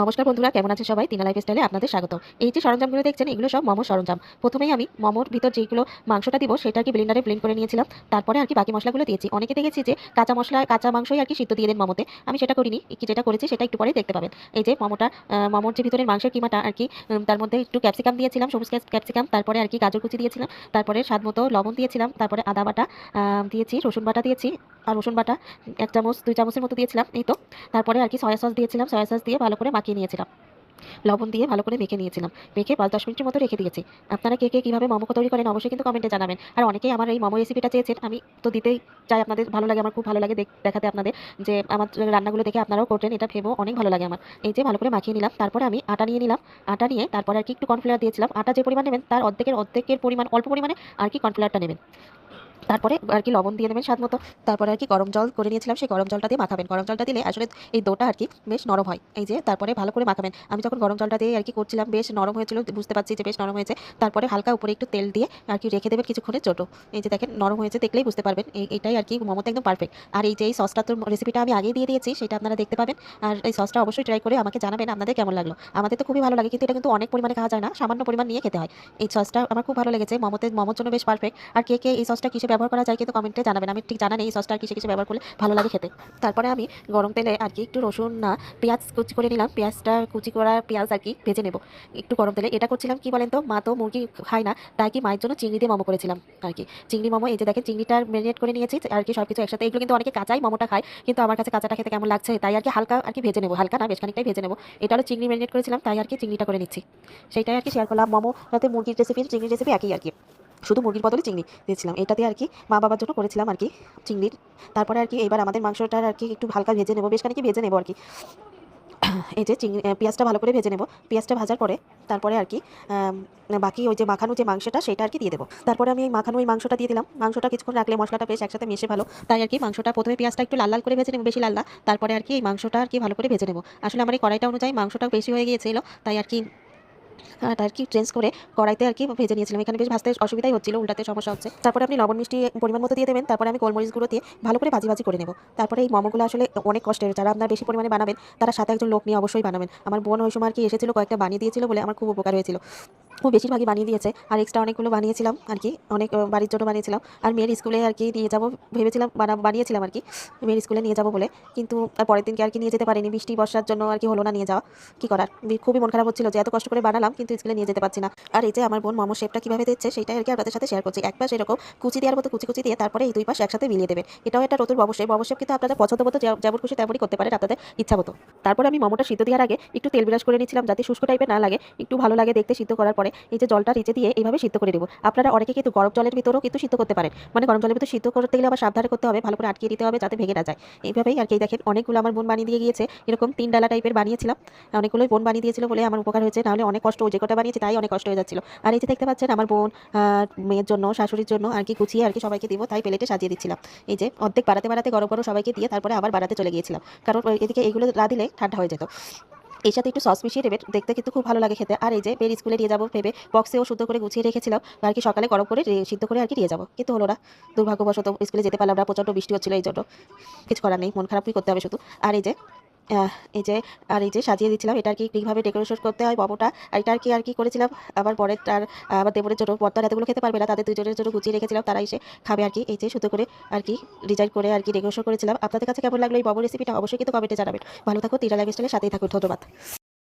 নমস্কার বন্ধুরা, কেমন আছে সবাই? তিনা লাইফ স্টাইলে আপনাদের স্বাগত। এই যে সরঞ্জামগুলো দেখছেন, এগুলো সব মোমো সরঞ্জাম। প্রথমেই আমি মোমোর ভিতর যেগুলো মাংসটা দিব, সেটা কি ব্লেন্ডারে ব্লেন্ড করে নিয়েছিলাম। তারপরে আর কি বাকি মশলাগুলো দিয়েছি। অনেকে দেখেছি যে কাঁচা মশলা, কাঁচা মাংসই আর কি সিদ্ধ দিয়ে দেন মোমোতে। আমি সেটা করিনি, কি যেটা করেছি সেটা একটু পরে দেখতে পাবেন। এই যে মোমোটা মোমোর যে ভিতরের মাংসের কিমাটা আর কি তার মধ্যে একটু ক্যাপসিকাম দিয়েছিলাম, সবুজ ক্যাপসিকাম। তারপরে আর কি গাজর কুচি দিয়েছিলাম। তারপরে স্বাদ মতো লবণ দিয়েছিলাম। তারপরে আদা বাটা দিয়েছি, রসুন বাটা দিয়েছি। আর রসুন বাটা, এক চামচ, দুই চামচের মতো দিয়েছিলাম, এই তো। তারপরে আর কি সয়া সস দিয়েছিলাম, সয়া সস দিয়ে ভালো করে মাখিয়ে নিয়েছিলাম। লবণ দিয়ে ভালো করে মেখে নিয়েছিলাম। মেখে পাঁচ, দশ মিনিটের মতো রেখে দিয়েছি। আপনারা কে কে কীভাবে মোমো তৈরি করেন অবশ্যই কিন্তু কমেন্টে জানাবেন। আর অনেকেই আমার এই মোমো রেসিপিটা চেয়েছেন, আমি তো দিতেই চাই আপনাদের, ভালো লাগে আমার, খুব ভালো লাগে দেখ- দেখাতে আপনাদের যে আমার রান্নাগুলো দেখে আপনারাও করতেন, এটা ভেবেও অনেক ভালো লাগে আমার। এই যে ভালো করে মাখিয়ে নিলাম, তারপরে আমি আটা নিয়ে নিলাম। আটা নিয়ে তারপরে আর কি একটু কর্নফ্লাওয়ার দিয়েছিলাম। আটা যে পরিমাণ নেবেন, তার অর্ধেকের অর্ধেকের পরিমাণ, অল্প পরিমাণে আর কি কর্নফ্লাওয়ারটা নেবেন। তারপরে আর কি লবণ দিয়ে দেবেন স্বাদ মতো। তারপরে আর কি গরম জল করে নিয়েছিলাম, সেই গরম জলটা দিয়ে মাখাবেন। গরম জলটা দিলে আসলে এই দোটা আর কি বেশ নরম হয়। এই যে তারপরে ভালো করে মাখাবেন। আমি যখন গরম জলটা দিয়ে আর কি করছিলাম, বেশ নরম হয়েছিল, বুঝতে পারছি যে বেশ নরম হয়েছে। তারপরে হালকা উপরে একটু তেল দিয়ে আর কি রেখে দেবেন কিছুক্ষণের ছোটো এই যে দেখেন, নরম হয়েছে দেখলেই বুঝতে পারবেন। এই, এটাই আর কি মোমোতে একদম পারফেক্ট আর এই যে এই সসটা তো রেসিপিটা আমি আগেই দিয়ে দিয়েছি, সেটা আপনারা দেখতে পাবেন। আর এই সসটা অবশ্যই ট্রাই করে আমাকে জানাবেন আপনাদের কেমন লাগল। আমাদের তো খুবই ভালো লাগে, কিন্তু এটা কিন্তু অনেক পরিমাণে খাওয়া যায় না। সামান্য পরিমাণ নিয়ে খেতে হয়। এই সসটা আমার খুব ভালো লেগেছে। মোমোতে, মোমোর জন্য বেশ পারফেক্ট আর কে কে এই সসটা কিসে ব্যবহার করা যায় কিন্তু কমেন্টে জানাবেন। আমি ঠিক জানা নেই সসটা আর কিসে কিসে ব্যবহার করলে ভালো লাগে খেতে। তারপরে আমি গরম তেলে আর কি একটু রসুন, না, পেঁয়াজ কুচি করে নিলাম। পেঁয়াজটা কুচি করা পেঁয়াজ আর কি ভেজে নেব একটু গরম তেলে। এটা করছিলাম কি বলেন তো? মা তো মুরগি খায় না, তাই কি মায়ের জন্য চিংড়ি দিয়ে মোমো করেছিলাম আর কি। চিংড়ি মোমো, এই যে দেখেন চিংড়িটা ম্যারিনেট করে নিয়েছি আর কি সব কিছু একসাথে। এগুলো কিন্তু অনেকে কাঁচাই মোমোটা খায়, কিন্তু আমার কাছে কাঁচাটা খেতে কেমন লাগছে তাই আর কি হালকা আর কি ভেজে নেব। হালকা না, বেশ খানিকটাই ভেজে নেব। এটা হলো চিংড়ি ম্যারিনেট করেছিলাম, তাই আর কি চিংড়িটা করে নিচ্ছি। সেইটাই আর কি শেয়ার করলাম। মোমো, তাতে মুরগির রেসিপি চিংড়ির রেসিপি একই আর কি। শুধু মুরগির বদলে চিংড়ি দিয়েছিলাম। এটাতে আর কি মা বাবার জন্য করেছিলাম আর কি চিংড়ির তারপরে আর কি এবার আমাদের মাংসটার আর কি একটু হালকা ভেজে নেব, বেশ খানিকি ভেজে নেব আর কি। এই যে চিংড়ি পেঁয়াজটা ভালো করে ভেজে নেব। পেঁয়াজটা ভাজার পরে তারপরে আর কি বাকি ওই যে মাখানো যে মাংসটা সেটা আর কি দিয়ে দেবো। তারপরে আমি এই মাখানো ওই মাংসটা দিয়ে দিলাম। মাংসটা কিছুক্ষণ রাখলে মশলাটা বেশ একসাথে মিশে ভালো। তাই আর কি মাংসটা প্রথমে পেঁয়াজটা একটু লাল লাল করে ভেজে নেব, বেশি লাল তারপরে আর কি এই মাংসটা আর কি ভালো করে ভেজে নেব। আসলে আমার এই কড়াইটা অনুযায়ী মাংসটা বেশি হয়ে গিয়েছিল। তাই আর কি আর কি চেঞ্জ করে কড়াইতে আর কি ভেজে নিয়েছিলাম। এখানে বেশ ভাজতে অসুবিধাই হচ্ছিল, উল্টাতে সমস্যা হচ্ছে। তারপরে আপনি লবণ মিষ্টি পরিমাণ মতো দিয়ে দেবেন, তারপরে আমি গোলমরিচ গুঁড়ো দিয়ে ভালো করে ভাজি ভাজি করে নেব। তারপরে এই মোমোগুলো আসলে অনেক কষ্টের, যারা আপনার বেশি পরিমাণে বানাবেন, তারা সাথে একজন লোক নিয়ে অবশ্যই বানাবেন। আমার বোন ওই সময় আর কি এসেছিল, কয়েকটা বানিয়ে দিয়েছিল বলে আমার খুব উপকার হয়েছিল। ও বেশিরভাগই বানিয়ে দিয়েছে। আর এক্সট্রা অনেকগুলো বানিয়েছিলাম আর কি, অনেক বাড়ির জন্য বানিয়েছিলাম। আর মেয়ের স্কুলে আর কি নিয়ে যাব ভেবেছিলাম, বানা, বানিয়েছিলাম আর কি, মেয়ের স্কুলে নিয়ে যাব বলে। কিন্তু আর পরের দিনকে আর কি নিয়ে যেতে পারিনি, বৃষ্টি, বর্ষার জন্য আর কি হলো না নিয়ে যাওয়া। কি করার? খুবই মন খারাপ হচ্ছিল যে এত কষ্ট করে বানালাম, কিন্তু স্কুলে নিয়ে যেতে পারছি না। আর এই যে আমার বোন মোমো শেপটা কীভাবে দিচ্ছে, সেটাই আর কি আপনাদের সাথে শেয়ার করছি। এক পাশ এরকম কুচি দেওয়ার মতো কুচি কুচি দিয়ে তারপরে এই দুই পাশ একসাথে মিলিয়ে দেবেন এটাও একটা নতুন ববশেপ ববশেপ কিন্তু আপনাদের পছন্দ মতো যেমন খুশি তেমনই করতে পারেন আপনাদের ইচ্ছা মতো। তারপরে আমি মোমোটা সিদ্ধ দেওয়ার আগে একটু তেল বিরাজ করে নিচ্ছিলাম যাতে শুষ্ক টাইপের না লাগে, একটু ভালো লাগে দেখতে সিদ্ধ করার পরে। এই যে জলটা নিচে দিয়ে এইভাবে সিদ্ধ করে দেবো আপনারা অনেকে কিন্তু গরম জলের ভিতরেও কিন্তু সিদ্ধ করতে পারেন। মানে গরম জলের ভিতরে সিদ্ধ করতে গেলে আবার সাবধানে করতে হবে, ভালো করে আটকিয়ে দিতে হবে যাতে ভেঙে না যায়। এইভাবেই আর কি দেখেন অনেকগুলো আমার বোন বানিয়ে দিয়ে গিয়েছে। এরকম তিন ডালা টাইপের বানিয়েছিলাম। অনেকগুলোই বোন বানিয়ে দিয়েছিল বলে আমার উপকার হয়েছে। নাহলে অনেক কষ্ট যে কটা বানিয়েছে তাই অনেক কষ্ট হয়ে যাচ্ছিল। আর এই যে দেখতে পাচ্ছেন আমার বোন মেয়ের জন্য, শাশুড়ির জন্য আর কি গুছিয়ে আর কি সবাইকে দিব, তাই প্লেটে সাজিয়ে দিচ্ছিলাম। এই যে অর্ধেক বাড়াতে বাড়াতে গরম গরম সবাইকে দিয়ে তারপরে আবার বাড়াতে চলে গিয়েছিলাম। কারণ এদিকে এইগুলো না দিলে ঠান্ডা হয়ে যেত। এর সাথে একটু সস মিশিয়ে দেবেন দেখতে কিন্তু খুব ভালো লাগে খেতে। আর এই যে বের স্কুলে নিয়ে যাব ভেবে বক্সেও শুদ্ধ করে গুছিয়ে রেখেছিলাম, আর কি সকালে গরম করে সিদ্ধ করে আর কি নিয়ে যাব। কিন্তু হলো না, দুর্ভাগ্যবশত স্কুলে যেতে পারলাম না, প্রচণ্ড বৃষ্টি হচ্ছিল এই জন্য। কিছু করার নেই, মন খারাপই করতে হবে শুধু। আর এই যে এই যে, আর এই যে সাজিয়ে দিচ্ছিলাম, এটা আর কি কীভাবে ডেকোরেশন করতে হয় মোমোটা আর এটা আর কি আর কি করেছিলাম, আবার পরের তার, আবার দেবরের জন্য পর্দার এতগুলো খেতে পারবে না, তাদের দুজনের জন্য গুছিয়ে রেখেছিলাম, তারা এসে খাবে আর কি। এই যে সুতো করে আর কি ডিজাইন করে আর কি ডেকোরেশন করেছিলাম। আপনাদের কাছে কেমন লাগল এই বব রেসিপিটা অবশ্যই কিন্তু কমেন্টে জানাবেন। ভালো থাকুন তিরা লাইফ স্টাইলের সাথেই থাকুন, ধন্যবাদ।